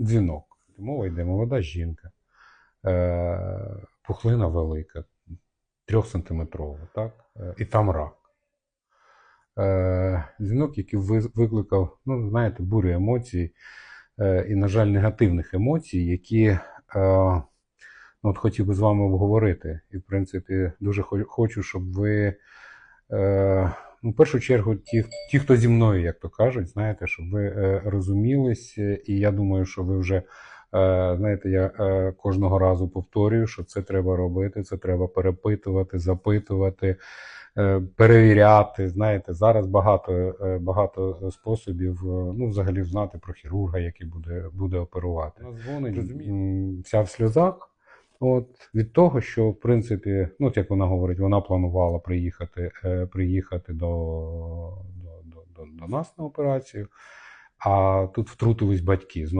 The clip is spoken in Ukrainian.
дзвінок. Мова йде молода жінка, е, пухлина велика, трьохсантиметрова, так? Е, і там рак. Е, дзвінок, який ви- викликав, ну, знаєте, бурю емоцій і, на жаль, негативних емоцій, які ну, от хотів би з вами обговорити. І, в принципі, дуже хочу, щоб ви, ну, в першу чергу, ті, ті, хто зі мною, як то кажуть, знаєте, щоб ви е, розумілись. І я думаю, що ви вже, е, знаєте, я е, кожного разу повторюю, що це треба робити, це треба перепитувати, запитувати. е, Перевіряти, знаєте, зараз багато, е, багато способів, е, ну, взагалі знати про хірурга, який буде, буде оперувати. Вона дзвонить, вся в сльозах. От від того, що в принципі, ну от як вона говорить, вона планувала приїхати, е, приїхати до, до, до, до, нас на операцію, а тут втрутились батьки. Знову